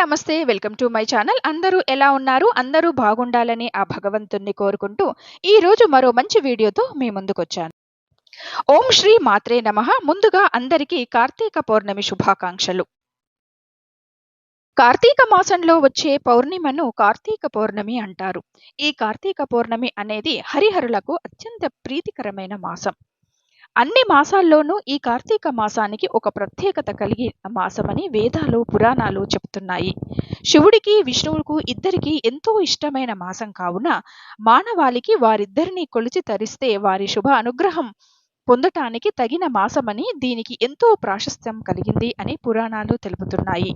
నమస్తే welcome to my channel. అందరూ ఎలా ఉన్నారు? అందరూ బాగుండాలని ఆ భగవంతుణ్ణి కోరుకుంటూ ఈ రోజు మరో మంచి వీడియోతో మీ ముందుకొచ్చాను. ఓం శ్రీ మాత్రే నమః. ముందుగా అందరికీ కార్తీక పౌర్ణమి శుభాకాంక్షలు. కార్తీక మాసంలో వచ్చే పౌర్ణిమను కార్తీక పౌర్ణమి అంటారు. ఈ కార్తీక పౌర్ణమి అనేది హరిహరులకు అత్యంత ప్రీతికరమైన మాసం. అన్ని మాసాల్లోనూ ఈ కార్తీక మాసానికి ఒక ప్రత్యేకత కలిగి మాసమని వేదాలు పురాణాలు చెబుతున్నాయి శివుడికి విష్ణువుకు ఇద్దరికి ఎంతో ఇష్టమైన మాసం కావున మానవాళికి వారిద్దరిని కొలిచి తరిస్తే వారి శుభ అనుగ్రహం పొందటానికి తగిన మాసమని దీనికి ఎంతో ప్రాశస్త్యం కలిగింది అని పురాణాలు తెలుపుతున్నాయి.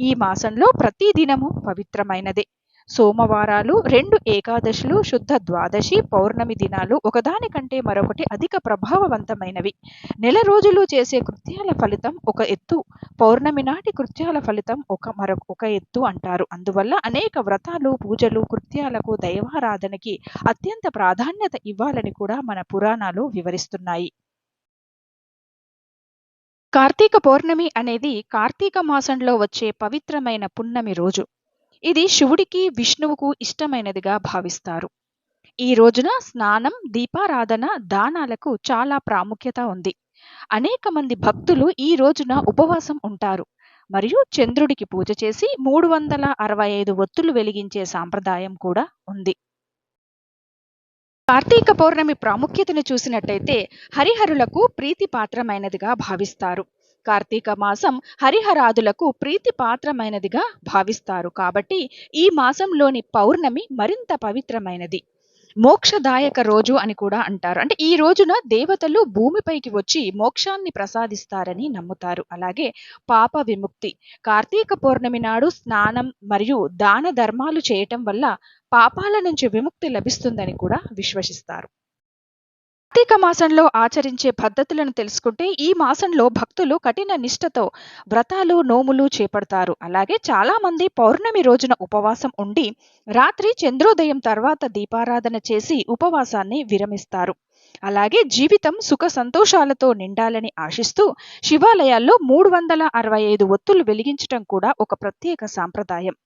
ఈ మాసంలో ప్రతి దినము పవిత్రమైనదే. సోమవారాలు రెండు ఏకాదశులు శుద్ధ ద్వాదశి పౌర్ణమి దినాలు ఒకదానికంటే మరొకటి అధిక ప్రభావవంతమైనవి. నెల రోజులు చేసే కృత్యాల ఫలితం ఒక ఎత్తు పౌర్ణమి నాటి కృత్యాల ఫలితం ఒక మరొక ఒక ఎత్తు అంటారు. అందువల్ల అనేక వ్రతాలు పూజలు కృత్యాలకు దైవారాధనకి అత్యంత ప్రాధాన్యత ఇవ్వాలని కూడా మన పురాణాలు వివరిస్తున్నాయి. కార్తీక పౌర్ణమి అనేది కార్తీక మాసంలో వచ్చే పవిత్రమైన పున్నమి రోజు. ఇది శివుడికి విష్ణువుకు ఇష్టమైనదిగా భావిస్తారు. ఈ రోజున స్నానం దీపారాధన దానాలకు చాలా ప్రాముఖ్యత ఉంది. అనేక మంది భక్తులు ఈ రోజున ఉపవాసం ఉంటారు. మరియు చంద్రుడికి పూజ చేసి మూడు వందల అరవై ఐదు ఒత్తులు వెలిగించే సాంప్రదాయం కూడా ఉంది. కార్తీక పౌర్ణమి ప్రాముఖ్యతను చూసినట్టయితే హరిహరులకు ప్రీతిపాత్రమైనదిగా భావిస్తారు. కార్తీక మాసం హరిహరాదులకు ప్రీతి పాత్రమైనదిగా భావిస్తారు. కాబట్టి ఈ మాసంలోని పౌర్ణమి మరింత పవిత్రమైనది. మోక్షదాయక రోజు అని కూడా అంటారు. అంటే ఈ రోజున దేవతలు భూమిపైకి వచ్చి మోక్షాన్ని ప్రసాదిస్తారని నమ్ముతారు. అలాగే పాప విముక్తి కార్తీక పౌర్ణమి నాడు స్నానం మరియు దాన ధర్మాలు చేయటం వల్ల పాపాల నుంచి విముక్తి లభిస్తుందని కూడా విశ్వసిస్తారు. కార్తీక మాసంలో ఆచరించే పద్ధతులను తెలుసుకుంటే ఈ మాసంలో భక్తులు కఠిన నిష్ఠతో వ్రతాలు నోములు చేపడతారు. అలాగే చాలా మంది పౌర్ణమి రోజున ఉపవాసం ఉండి రాత్రి చంద్రోదయం తర్వాత దీపారాధన చేసి ఉపవాసాన్ని విరమిస్తారు. అలాగే జీవితం సుఖ సంతోషాలతో నిండాలని ఆశిస్తూ శివాలయాల్లో మూడు వందల అరవై ఐదు ఒత్తులు వెలిగించటం కూడా ఒక ప్రత్యేక సాంప్రదాయం.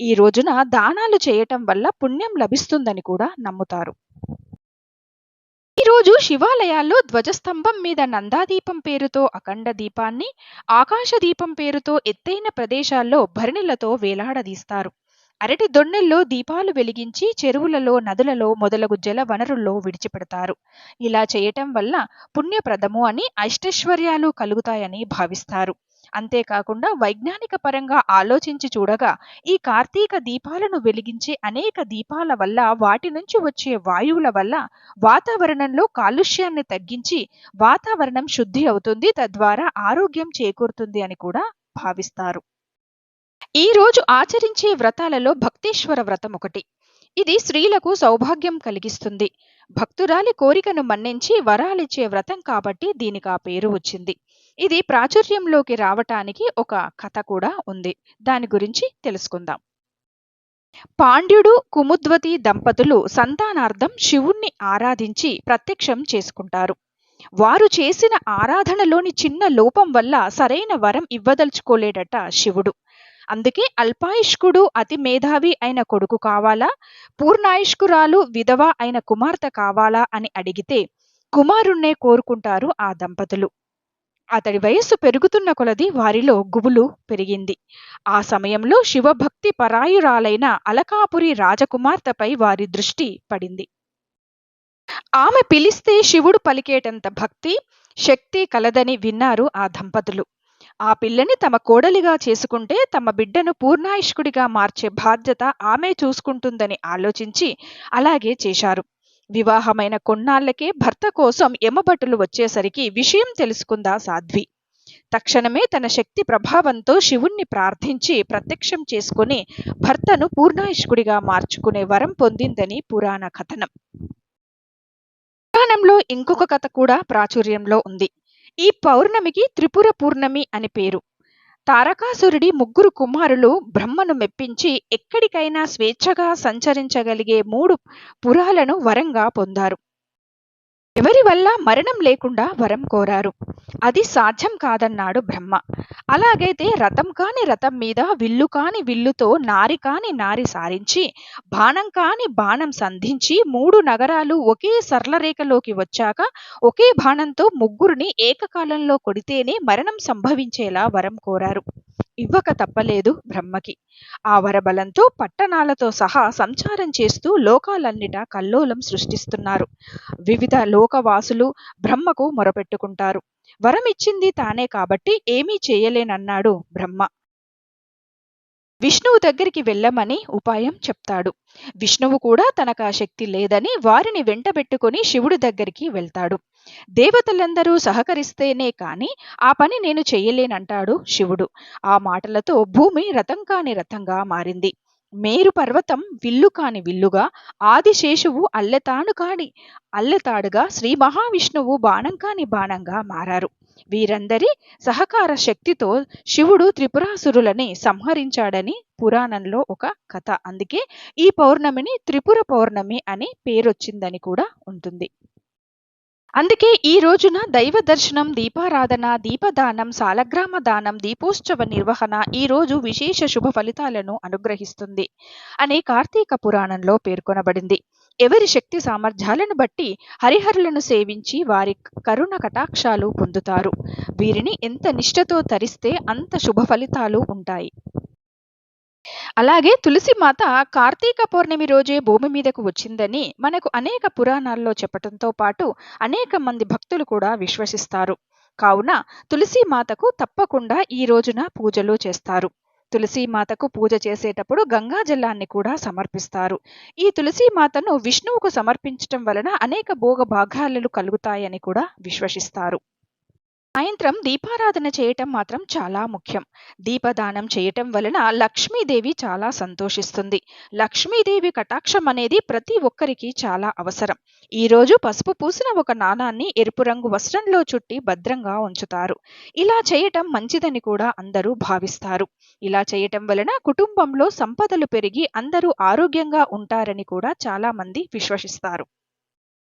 ఈ రోజున దానాలు చేయటం వల్ల పుణ్యం లభిస్తుందని కూడా నమ్ముతారు. ఈరోజు శివాలయాల్లో ధ్వజస్తంభం మీద నందాదీపం పేరుతో అఖండ దీపాన్ని ఆకాశ దీపం పేరుతో ఎత్తైన ప్రదేశాల్లో భరిణిలతో వేలాడదీస్తారు. అరటి దొన్నెల్లో దీపాలు వెలిగించి చెరువులలో నదులలో మొదలగు జల వనరుల్లో విడిచిపెడతారు. ఇలా చేయటం వల్ల పుణ్యప్రదము అని అష్టైశ్వర్యాలు కలుగుతాయని భావిస్తారు. అంతేకాకుండా వైజ్ఞానిక పరంగా ఆలోచించి చూడగా ఈ కార్తీక దీపాలను వెలిగించే అనేక దీపాల వల్ల వాటి నుంచి వచ్చే వాయువుల వల్ల వాతావరణంలో కాలుష్యాన్ని తగ్గించి వాతావరణం శుద్ధి అవుతుంది తద్వారా ఆరోగ్యం చేకూరుతుంది అని కూడా భావిస్తారు. ఈ రోజు ఆచరించే వ్రతాలలో భక్తేశ్వర వ్రతం ఒకటి. ఇది స్త్రీలకు సౌభాగ్యం కలిగిస్తుంది. భక్తురాలి కోరికను మన్నించి వరాలిచ్చే వ్రతం కాబట్టి దీనికి ఆ పేరు వచ్చింది. ఇది ప్రాచుర్యంలోకి రావటానికి ఒక కథ కూడా ఉంది. దాని గురించి తెలుసుకుందాం. పాండ్యుడు కుముద్వతి దంపతులు సంతానార్థం శివుణ్ణి ఆరాధించి ప్రత్యక్షం చేసుకుంటారు. వారు చేసిన ఆరాధనలోని చిన్న లోపం వల్ల సరైన వరం ఇవ్వదలుచుకోలేడట శివుడు. అందుకే అల్పాయుష్కుడు అతి మేధావి అయిన కొడుకు కావాలా? పూర్ణాయుష్కురాలు విధవ అయిన కుమార్తె కావాలా అని అడిగితే కుమారుణ్ణే కోరుకుంటారు ఆ దంపతులు. అతడి వయస్సు పెరుగుతున్న కొలది వారిలో గుబులు పెరిగింది. ఆ సమయంలో శివభక్తి పరాయురాలైన అలకాపురి రాజకుమార్తెపై వారి దృష్టి పడింది. ఆమె పిలిస్తే శివుడు పలికేటంత భక్తి శక్తి కలదని విన్నారు ఆ దంపతులు. ఆ పిల్లని తమ కోడలిగా చేసుకుంటే తమ బిడ్డను పూర్ణాయుష్కుడిగా మార్చే బాధ్యత ఆమె చూసుకుంటుందని ఆలోచించి అలాగే చేశారు. వివాహమైన కొన్నాళ్ళకే భర్త కోసం యమభటులు వచ్చేసరికి విషయం తెలుసుకుందా సాధ్వి. తక్షణమే తన శక్తి ప్రభావంతో శివుణ్ణి ప్రార్థించి ప్రత్యక్షం చేసుకుని భర్తను పూర్ణాయుష్కుడిగా మార్చుకునే వరం పొందిందని పురాణ కథనం. పురాణంలో ఇంకొక కథ కూడా ప్రాచుర్యంలో ఉంది. ఈ పౌర్ణమికి త్రిపుర పూర్ణమి అని పేరు. తారకాసురుడి ముగ్గురు కుమారులు బ్రహ్మను మెప్పించి ఎక్కడికైనా స్వేచ్ఛగా సంచరించగలిగే మూడు పురాలను వరంగా పొందారు. ఎవరి వల్ల మరణం లేకుండా వరం కోరారు? అది సాధ్యం కాదన్నాడు బ్రహ్మ. అలాగైతే రథం కాని రథం మీద విల్లు కాని విల్లుతో నారి కాని నారి సారించి బాణం కాని బాణం సంధించి మూడు నగరాలు ఒకే సరళరేఖలోకి వచ్చాక ఒకే బాణంతో ముగ్గురిని ఏకకాలంలో కొడితేనే మరణం సంభవించేలా వరం కోరారు. ఇవ్వక తప్పలేదు బ్రహ్మకి. ఆ వరబలంతో పట్టణాలతో సహా సంచారం చేస్తూ లోకాలన్నిటా కల్లోలం సృష్టిస్తున్నారు. వివిధ లోకవాసులు బ్రహ్మకు మొరపెట్టుకుంటారు. వరం ఇచ్చింది తానే కాబట్టి ఏమీ చేయలేనన్నాడు బ్రహ్మ. విష్ణువు దగ్గరికి వెళ్ళమని ఉపాయం చెప్తాడు. విష్ణువు కూడా తనకు ఆ శక్తి లేదని వారిని వెంటబెట్టుకుని శివుడి దగ్గరికి వెళ్తాడు. దేవతలందరూ సహకరిస్తేనే కాని ఆ పని నేను చెయ్యలేనంటాడు శివుడు. ఆ మాటలతో భూమి రథం కాని రథంగా మారింది. మేరు పర్వతం విల్లు కాని విల్లుగా ఆదిశేషువు అల్లెతాను కాని అల్లెతాడుగా శ్రీ మహావిష్ణువు బాణం కాని బాణంగా మారారు. వీరందరి సహకార శక్తితో శివుడు త్రిపురాసురులని సంహరించాడని పురాణంలో ఒక కథ. అందుకే ఈ పౌర్ణమిని త్రిపుర పౌర్ణమి అని పేరొచ్చిందని కూడా ఉంటుంది. అందుకే ఈ రోజున దైవ దర్శనం దీపారాధన దీపదానం సాలగ్రామ దానం దీపోత్సవ నిర్వహణ ఈ రోజు విశేష శుభ ఫలితాలను అనుగ్రహిస్తుంది అనే కార్తీక పురాణంలో పేర్కొనబడింది. ఎవరి శక్తి సామర్థ్యాలను బట్టి హరిహరులను సేవించి వారి కరుణ కటాక్షాలు పొందుతారు. వీరిని ఎంత నిష్ఠతో తరిస్తే అంత శుభ ఫలితాలు ఉంటాయి. అలాగే తులసి మాత కార్తీక పౌర్ణమి రోజే భూమి మీదకు వచ్చిందని మనకు అనేక పురాణాల్లో చెప్పటంతో పాటు అనేక మంది భక్తులు కూడా విశ్వసిస్తారు. కావున తులసి మాతకు తప్పకుండా ఈ రోజున పూజలు చేస్తారు. తులసి మాతకు పూజ చేసేటప్పుడు గంగా జలాన్ని కూడా సమర్పిస్తారు. ఈ తులసి మాతను విష్ణువుకు సమర్పించటం వలన అనేక భోగ భాగాలు కలుగుతాయని కూడా విశ్వసిస్తారు. సాయంత్రం దీపారాధన చేయటం మాత్రం చాలా ముఖ్యం. దీపదానం చేయటం వలన లక్ష్మీదేవి చాలా సంతోషిస్తుంది. లక్ష్మీదేవి కటాక్షం అనేది ప్రతి ఒక్కరికి చాలా అవసరం. ఈ రోజు పసుపు పూసిన ఒక నాణాన్ని ఎరుపు రంగు వస్త్రంలో చుట్టి భద్రంగా ఉంచుతారు. ఇలా చేయటం మంచిదని కూడా అందరూ భావిస్తారు. ఇలా చేయటం వలన కుటుంబంలో సంపదలు పెరిగి అందరూ ఆరోగ్యంగా ఉంటారని కూడా చాలా మంది విశ్వసిస్తారు.